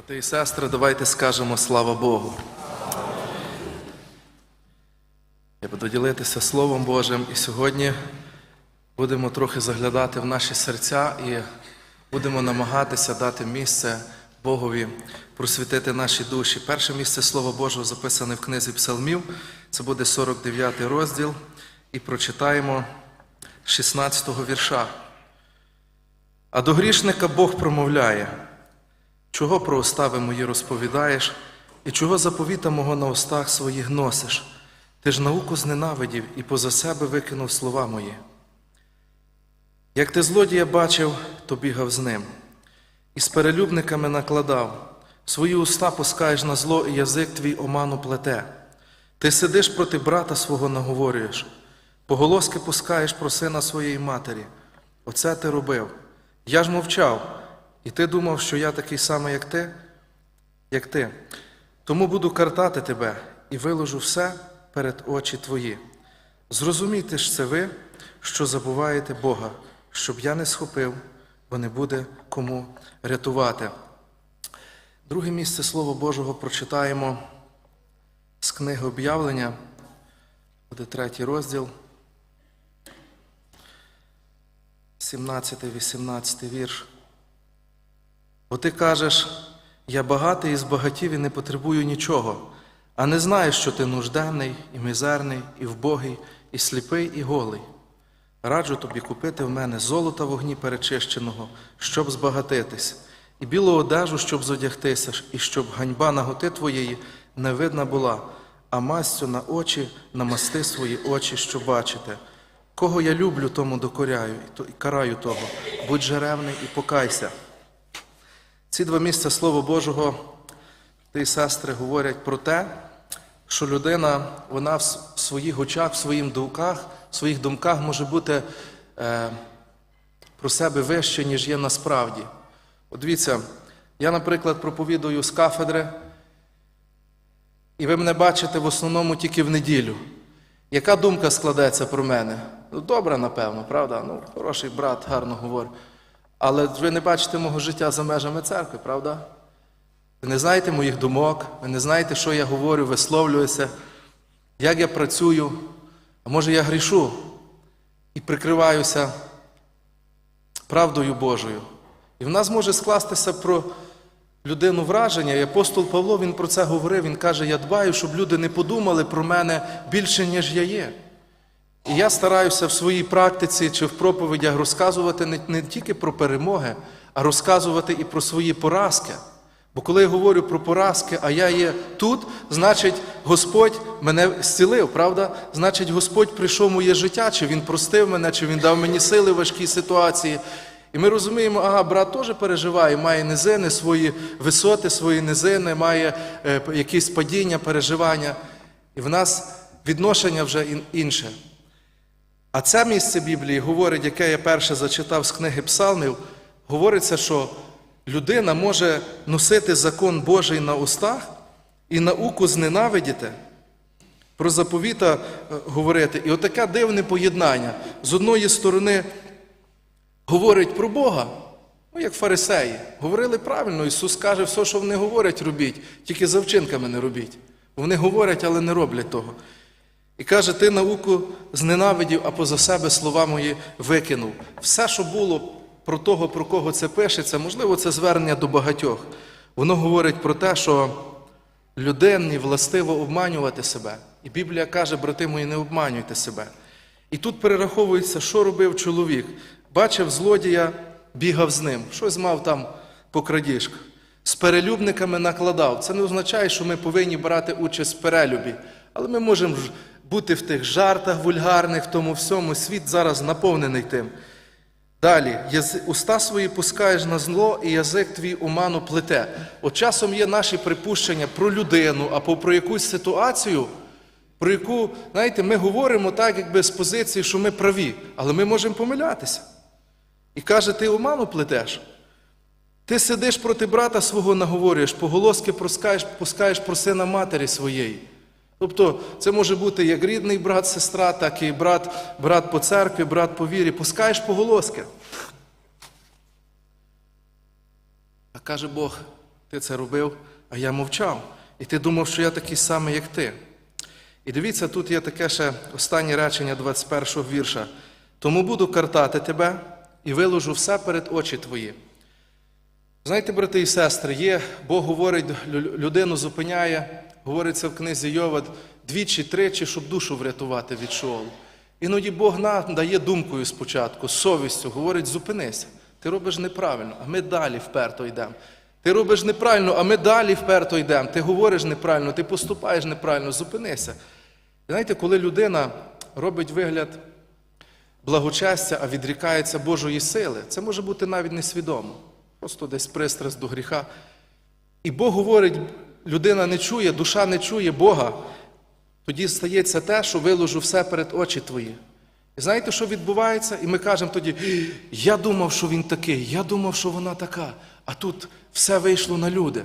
Брати і сестри, давайте скажемо слава Богу. Я буду ділитися Словом Божим, і сьогодні будемо трохи заглядати в наші серця і будемо намагатися дати місце Богові просвітити наші душі. Перше місце Слова Божого записане в книзі Псалмів. Це буде 49 розділ, і прочитаємо 16 го вірша. А до грішника Бог промовляє. Чого про устави мої розповідаєш, і чого заповіта мого на устах своїх носиш? Ти ж науку зненавидів і поза себе викинув слова мої. Як ти злодія бачив, то бігав з ним, і з перелюбниками накладав, свої уста пускаєш на зло, і язик твій оману плете. Ти сидиш проти брата свого наговорюєш, поголоски пускаєш про сина своєї матері. Оце ти робив. Я ж мовчав. І ти думав, що я такий самий, як ти, як ти. Тому буду картати тебе і виложу все перед очі твої. Зрозумійте ж це ви, що забуваєте Бога, щоб я не схопив, бо не буде кому рятувати. Друге місце Слова Божого прочитаємо з книги об'явлення, буде третій розділ, 17-18 вірш. Бо ти кажеш, я багатий і збагатів і не потребую нічого, а не знаєш, що ти нужденний, і мізерний, і вбогий, і сліпий, і голий. Раджу тобі купити в мене золота вогні перечищеного, щоб збагатитись, і білу одежу, щоб зодягтися, і щоб ганьба наготи твоєї не видна була, а мастю на очі намасти свої очі, що бачите. Кого я люблю, тому докоряю і караю того. Будь же ревний і покайся. Ці два місця Слова Божого, ти сестри, говорять про те, що людина, вона в своїх очах, в своїх думках, в своїх думках може бути е, про себе вище, ніж є насправді. От дивіться, я, наприклад, проповідую з кафедри, і ви мене бачите в основному тільки в неділю. Яка думка складеться про мене? Ну, добре, напевно, правда? Ну, хороший брат, гарно говорить. Але ви не бачите мого життя за межами церкви, правда? Ви не знаєте моїх думок, ви не знаєте, що я говорю, висловлююся, як я працюю, а може я грішу і прикриваюся правдою Божою. І в нас може скластися про людину враження, і апостол Павло він про це говорив, він каже, я дбаю, щоб люди не подумали про мене більше, ніж я є. І я стараюся в своїй практиці чи в проповідях розказувати не, не тільки про перемоги, а розказувати і про свої поразки. Бо коли я говорю про поразки, а я є тут, значить Господь мене зцілив, правда? Значить, Господь прийшов в моє життя, чи Він простив мене, чи Він дав мені сили в важкій ситуації. І ми розуміємо, ага, брат теж переживає, має низини, свої висоти, свої низини, має е, якісь падіння, переживання. І в нас відношення вже інше. А це місце Біблії говорить, яке я перше зачитав з книги Псалмів, говориться, що людина може носити закон Божий на устах і науку зненавидіти, про заповіта говорити. І отаке дивне поєднання. З одної сторони говорить про Бога, ну як фарисеї. Говорили правильно, Ісус каже, все, що вони говорять, робіть, тільки за вчинками не робіть. Вони говорять, але не роблять того. І каже, ти науку зненавидів, а поза себе слова мої викинув. Все, що було про того, про кого це пишеться, можливо, це звернення до багатьох. Воно говорить про те, що людині властиво обманювати себе. І Біблія каже, брати мої, не обманюйте себе. І тут перераховується, що робив чоловік. Бачив злодія, бігав з ним, щось мав там по крадіжках. З перелюбниками накладав. Це не означає, що ми повинні брати участь в перелюбі. Але ми можемо бути в тих жартах вульгарних, в тому всьому світ зараз наповнений тим. Далі, уста свої пускаєш на зло, і язик твій оману плете. От часом є наші припущення про людину або про якусь ситуацію, про яку, знаєте, ми говоримо так, якби з позиції, що ми праві, але ми можемо помилятися. І каже, ти оману плетеш. Ти сидиш проти брата свого, наговорюєш, поголоски пускаєш про сина матері своєї. Тобто це може бути як рідний брат, сестра, так і брат брат по церкві, брат по вірі. Пускаєш поголоски. А каже Бог, Ти це робив, а я мовчав. І ти думав, що я такий самий, як ти. І дивіться, тут є таке ще останнє речення 21-го вірша. Тому буду картати тебе і виложу все перед очі твої. Знаєте, брати і сестри, є, Бог говорить, людину зупиняє, говориться в книзі Йова двічі, тричі, щоб душу врятувати від Шоолу. Іноді Бог нам дає думкою спочатку, совістю, говорить, зупинися, ти робиш неправильно, а ми далі вперто йдемо. Ти робиш неправильно, а ми далі вперто йдемо. Ти говориш неправильно, ти поступаєш неправильно, зупинися. І знаєте, коли людина робить вигляд благочестя, а відрікається Божої сили, це може бути навіть несвідомо. Просто десь пристрасть до гріха. І Бог говорить, людина не чує, душа не чує Бога. Тоді стається те, що виложу все перед очі твої. І знаєте, що відбувається? І ми кажемо тоді: я думав, що він такий, я думав, що вона така, а тут все вийшло на люди.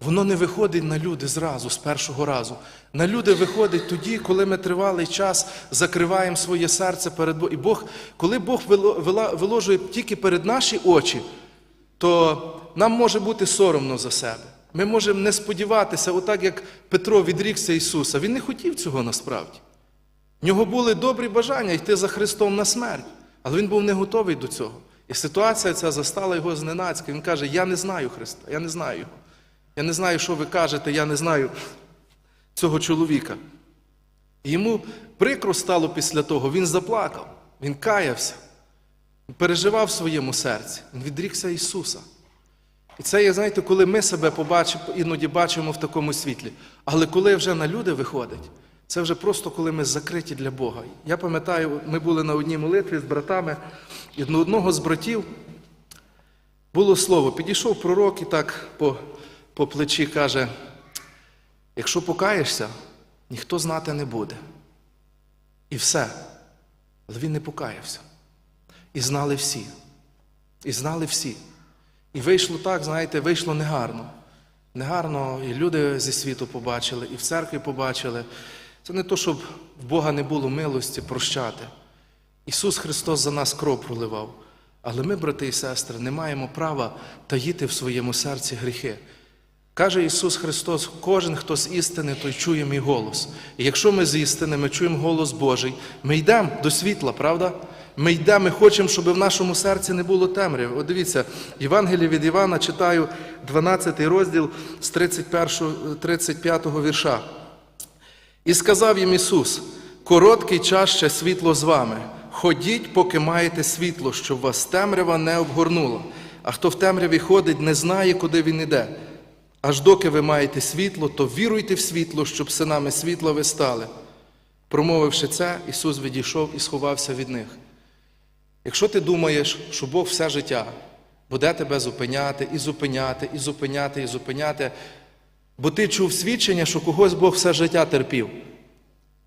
Воно не виходить на люди зразу, з першого разу. На люди виходить тоді, коли ми тривалий час закриваємо своє серце перед Богом. І Бог, коли Бог виложує тільки перед наші очі, то нам може бути соромно за себе. Ми можемо не сподіватися, отак як Петро відрікся Ісуса. Він не хотів цього насправді. В нього були добрі бажання йти за Христом на смерть, але він був не готовий до цього. І ситуація ця застала його зненацька. Він каже: Я не знаю Христа, я не знаю його. Я не знаю, що ви кажете, я не знаю цього чоловіка. І йому прикро стало після того, він заплакав, він каявся, переживав в своєму серці, він відрікся Ісуса. І це є, знаєте, коли ми себе побачимо, іноді бачимо в такому світлі. Але коли вже на люди виходить, це вже просто коли ми закриті для Бога. Я пам'ятаю, ми були на одній молитві з братами, і на одного з братів було слово. Підійшов пророк і так по, по плечі каже: якщо покаєшся, ніхто знати не буде. І все. Але він не покаявся. І знали всі. І знали всі. І вийшло так, знаєте, вийшло негарно. Негарно, і люди зі світу побачили, і в церкві побачили. Це не то, щоб в Бога не було милості прощати. Ісус Христос за нас кров проливав. Але ми, брати і сестри, не маємо права таїти в своєму серці гріхи. Каже Ісус Христос, кожен, хто з істини, той чує мій голос. І якщо ми з істини, ми чуємо голос Божий, ми йдемо до світла, правда? Ми йдемо, ми хочемо, щоб в нашому серці не було темряви. От дивіться, Євангеліє від Івана читаю 12 розділ з 31, 35 вірша. І сказав їм Ісус: короткий час ще світло з вами. Ходіть, поки маєте світло, щоб вас темрява не обгорнула. А хто в темряві ходить, не знає, куди він іде. Аж доки ви маєте світло, то віруйте в світло, щоб синами світла ви стали. Промовивши це, Ісус відійшов і сховався від них. Якщо ти думаєш, що Бог все життя буде тебе зупиняти, і зупиняти, і зупиняти, і зупиняти, бо ти чув свідчення, що когось Бог все життя терпів.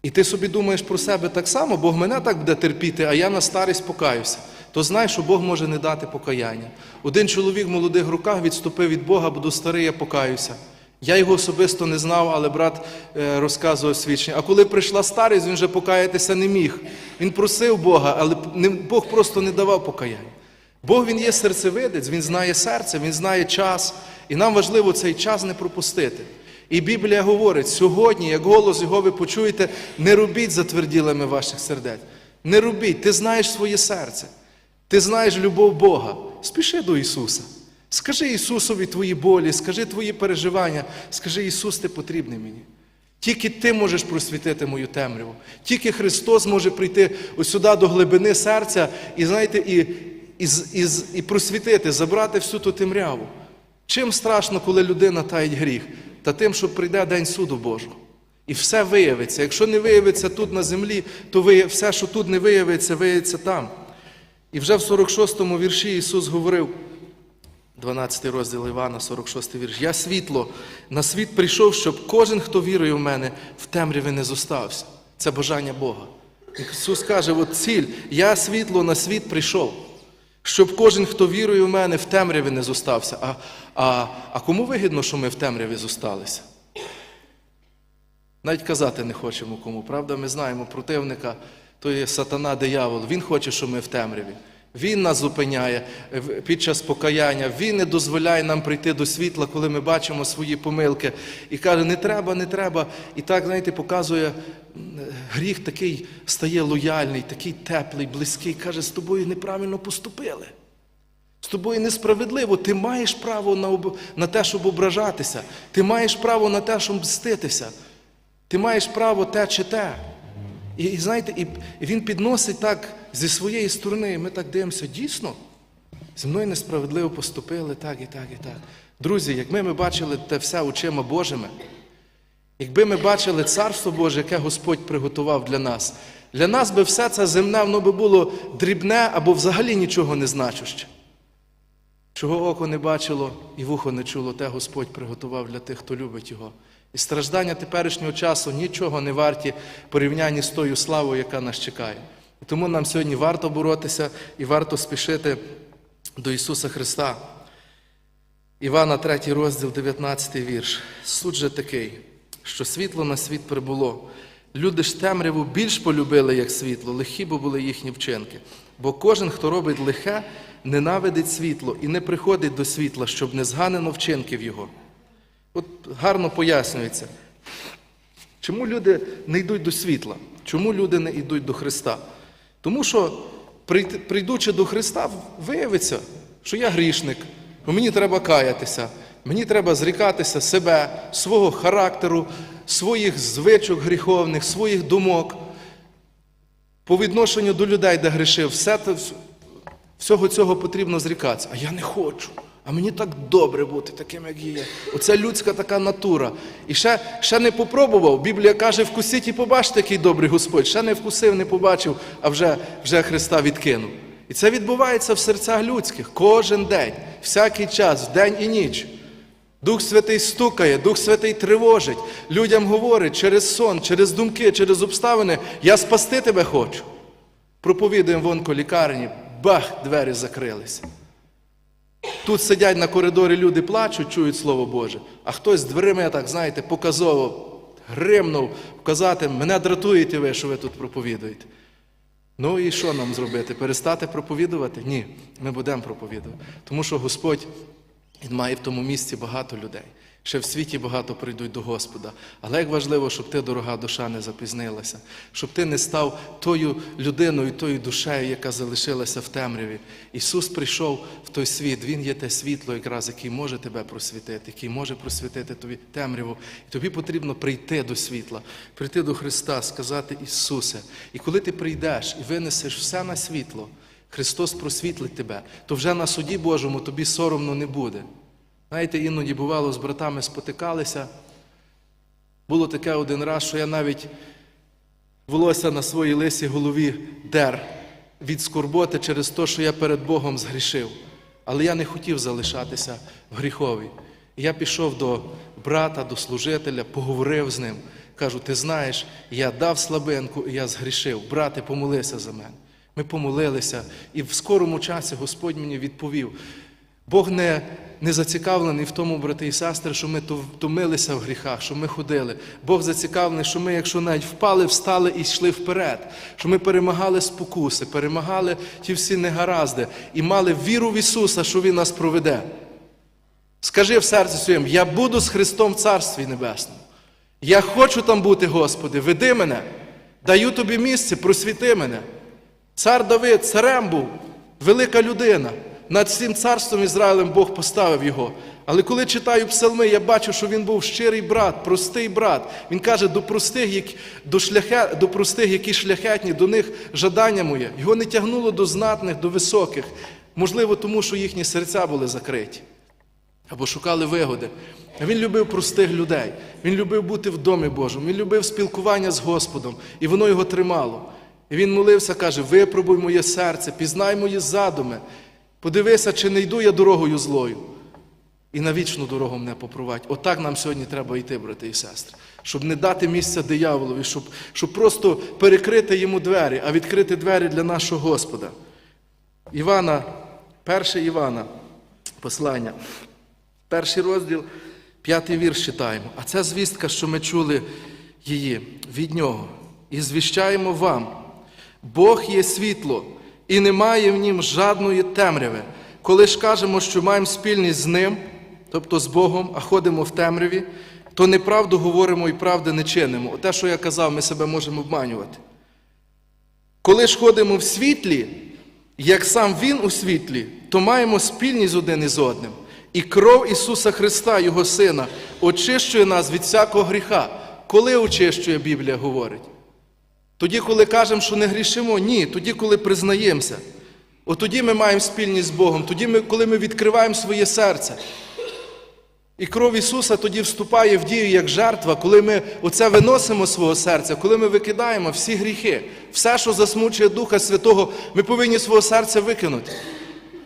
І ти собі думаєш про себе так само, Бог мене так буде терпіти, а я на старість покаюся. То знай, що Бог може не дати покаяння. Один чоловік в молодих руках відступив від Бога, буду старий, я покаюся. Я його особисто не знав, але брат е, розказував свідчення. А коли прийшла старість, він вже покаятися не міг. Він просив Бога, але Бог просто не давав покаяння. Бог він є серцевидець, він знає серце, він знає час, і нам важливо цей час не пропустити. І Біблія говорить: сьогодні, як голос його ви почуєте, не робіть затверділими ваших сердець. Не робіть, ти знаєш своє серце, ти знаєш любов Бога. Спіши до Ісуса. Скажи Ісусові твої болі, скажи твої переживання, скажи, Ісус, ти потрібний мені. Тільки ти можеш просвітити мою темряву. Тільки Христос може прийти сюди до глибини серця і, знаєте, і, і, і, і просвітити, забрати всю ту темряву. Чим страшно, коли людина таїть гріх? Та тим, що прийде день суду Божого. І все виявиться. Якщо не виявиться тут на землі, то все, що тут не виявиться, виявиться там. І вже в 46-му вірші Ісус говорив, 12 розділ Івана, 46 вірш. Я світло на світ прийшов, щоб кожен, хто вірує в мене, в темряві не зостався. Це бажання Бога. Ісус каже: от ціль, я світло на світ прийшов, щоб кожен, хто вірує в мене, в темряві не зостався. А, а, а кому вигідно, що ми в темряві зосталися? Навіть казати не хочемо кому, правда? Ми знаємо противника, то є сатана, диявол. Він хоче, щоб ми в темряві. Він нас зупиняє е, під час покаяння. Він не дозволяє нам прийти до світла, коли ми бачимо свої помилки. І каже, не треба, не треба. І так, знаєте, показує гріх такий стає лояльний, такий теплий, близький. Каже, з тобою неправильно поступили. З тобою несправедливо. Ти маєш право на, об... на те, щоб ображатися. Ти маєш право на те, щоб мститися. Ти маєш право те чи те. І, і знаєте, і, він підносить так зі своєї сторони. і Ми так дивимося, дійсно, зі мною несправедливо поступили, так і так, і так. Друзі, якби ми бачили те все очима Божими, якби ми бачили Царство Боже, яке Господь приготував для нас, для нас би все це земне, воно би було дрібне або взагалі нічого не значуще. Чого око не бачило і вухо не чуло, те Господь приготував для тих, хто любить Його. І страждання теперішнього часу нічого не варті порівнянні з тою славою, яка нас чекає. І тому нам сьогодні варто боротися і варто спішити до Ісуса Христа. Івана 3 розділ, 19 вірш. Суд же такий, що світло на світ прибуло. Люди ж темряву більш полюбили, як світло, лихі бо були їхні вчинки. Бо кожен, хто робить лихе, ненавидить світло і не приходить до світла, щоб не зганено вчинків його. От гарно пояснюється. Чому люди не йдуть до світла? Чому люди не йдуть до Христа? Тому що, прийдучи до Христа, виявиться, що я грішник, що мені треба каятися, мені треба зрікатися себе, свого характеру, своїх звичок гріховних, своїх думок. По відношенню до людей, де грішив, все всього цього потрібно зрікатися. А я не хочу. А мені так добре бути таким, як є. Оце людська така натура. І ще, ще не попробував. Біблія каже, вкусіть і побачите, який добрий Господь. Ще не вкусив, не побачив, а вже, вже Христа відкинув. І це відбувається в серцях людських кожен день, всякий час, вдень і ніч. Дух Святий стукає, Дух Святий тривожить. Людям говорить через сон, через думки, через обставини. Я спасти тебе хочу. Проповідуємо вон ко лікарні, бах, двері закрилися. Тут сидять на коридорі люди плачуть, чують Слово Боже, а хтось з дверима, так знаєте, показово гримнув, казати, мене дратуєте ви, що ви тут проповідуєте. Ну і що нам зробити? Перестати проповідувати? Ні, ми будемо проповідувати. Тому що Господь він має в тому місці багато людей. Ще в світі багато прийдуть до Господа. Але як важливо, щоб ти, дорога душа, не запізнилася, щоб ти не став тою людиною, тою душею, яка залишилася в темряві. Ісус прийшов в той світ, Він є те світло, якраз, який може тебе просвітити, який може просвітити тобі темряву. І тобі потрібно прийти до світла, прийти до Христа, сказати Ісусе. І коли ти прийдеш і винесеш все на світло, Христос просвітлить тебе, то вже на суді Божому тобі соромно не буде. Знаєте, іноді бувало, з братами спотикалися. Було таке один раз, що я навіть волосся на своїй лисій голові дер від скорботи через те, що я перед Богом згрішив. Але я не хотів залишатися в гріхові. Я пішов до брата, до служителя, поговорив з ним. Кажу, ти знаєш, я дав слабинку і я згрішив. Брате, помолися за мене. Ми помолилися, і в скорому часі Господь мені відповів. Бог не, не зацікавлений в тому, брати і сестри, що ми тов- томилися в гріхах, що ми ходили. Бог зацікавлений, що ми, якщо навіть впали, встали і йшли вперед, що ми перемагали спокуси, перемагали ті всі негаразди і мали віру в Ісуса, що Він нас проведе. Скажи в серці своєму, я буду з Христом в Царстві Небесному. Я хочу там бути, Господи, веди мене, даю тобі місце, просвіти мене. Цар Давид царем був, велика людина. Над всім царством Ізраїлем Бог поставив його. Але коли читаю псалми, я бачу, що він був щирий брат, простий брат. Він каже, до простих, до, шляхе, до простих, які шляхетні, до них жадання моє. Його не тягнуло до знатних, до високих. Можливо, тому що їхні серця були закриті або шукали вигоди. Він любив простих людей. Він любив бути в домі Божому. Він любив спілкування з Господом, і воно його тримало. І він молився, каже: випробуй моє серце, пізнай мої задуми. Подивися, чи не йду я дорогою злою. І на вічну дорогу мене попровадь. Отак нам сьогодні треба йти, брати і сестри. Щоб не дати місця дияволові, щоб, щоб просто перекрити йому двері, а відкрити двері для нашого Господа. Івана, перше Івана, послання, перший розділ, п'ятий вірш читаємо. А це звістка, що ми чули її від нього. І звіщаємо вам. Бог є світло, і немає в нім жадної темряви. Коли ж кажемо, що маємо спільність з ним, тобто з Богом, а ходимо в темряві, то неправду говоримо і правди не чинимо. Те, що я казав, ми себе можемо обманювати. Коли ж ходимо в світлі, як сам Він у світлі, то маємо спільність один із одним. І кров Ісуса Христа, Його Сина, очищує нас від всякого гріха. Коли очищує Біблія говорить? Тоді, коли кажемо, що не грішимо, ні, тоді, коли признаємося. От тоді ми маємо спільність з Богом, тоді, ми, коли ми відкриваємо своє серце. І кров Ісуса тоді вступає в дію як жертва, коли ми оце виносимо з свого серця, коли ми викидаємо всі гріхи, все, що засмучує Духа Святого, ми повинні свого серця викинути.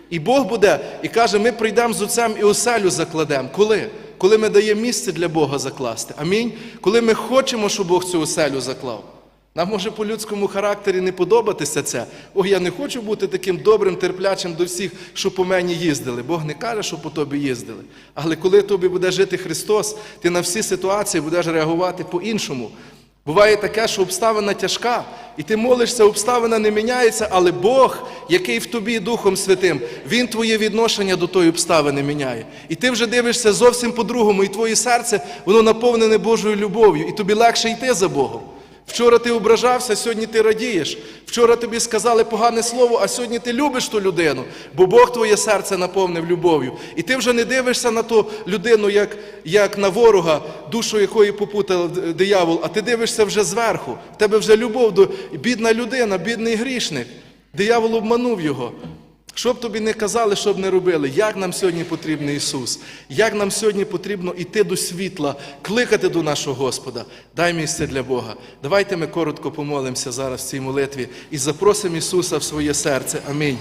І Бог буде і каже, ми прийдемо з Отцем і оселю закладемо. Коли? Коли ми даємо місце для Бога закласти. Амінь. Коли ми хочемо, щоб Бог цю оселю заклав. Нам може по людському характері не подобатися це. О, я не хочу бути таким добрим, терплячим до всіх, що по мені їздили. Бог не каже, що по тобі їздили. Але коли тобі буде жити Христос, ти на всі ситуації будеш реагувати по-іншому. Буває таке, що обставина тяжка, і ти молишся, обставина не міняється, але Бог, який в тобі Духом Святим, Він твоє відношення до тої обставини міняє. І ти вже дивишся зовсім по-другому, і твоє серце, воно наповнене Божою любов'ю, і тобі легше йти за Богом. Вчора ти ображався, сьогодні ти радієш. Вчора тобі сказали погане слово, а сьогодні ти любиш ту людину, бо Бог твоє серце наповнив любов'ю. І ти вже не дивишся на ту людину, як, як на ворога, душу якої попутав диявол, а ти дивишся вже зверху. В тебе вже любов до бідна людина, бідний грішник. Диявол обманув його. Що б тобі не казали, що б не робили, як нам сьогодні потрібний Ісус, як нам сьогодні потрібно йти до світла, кликати до нашого Господа. Дай місце для Бога. Давайте ми коротко помолимося зараз в цій молитві і запросимо Ісуса в своє серце. Амінь.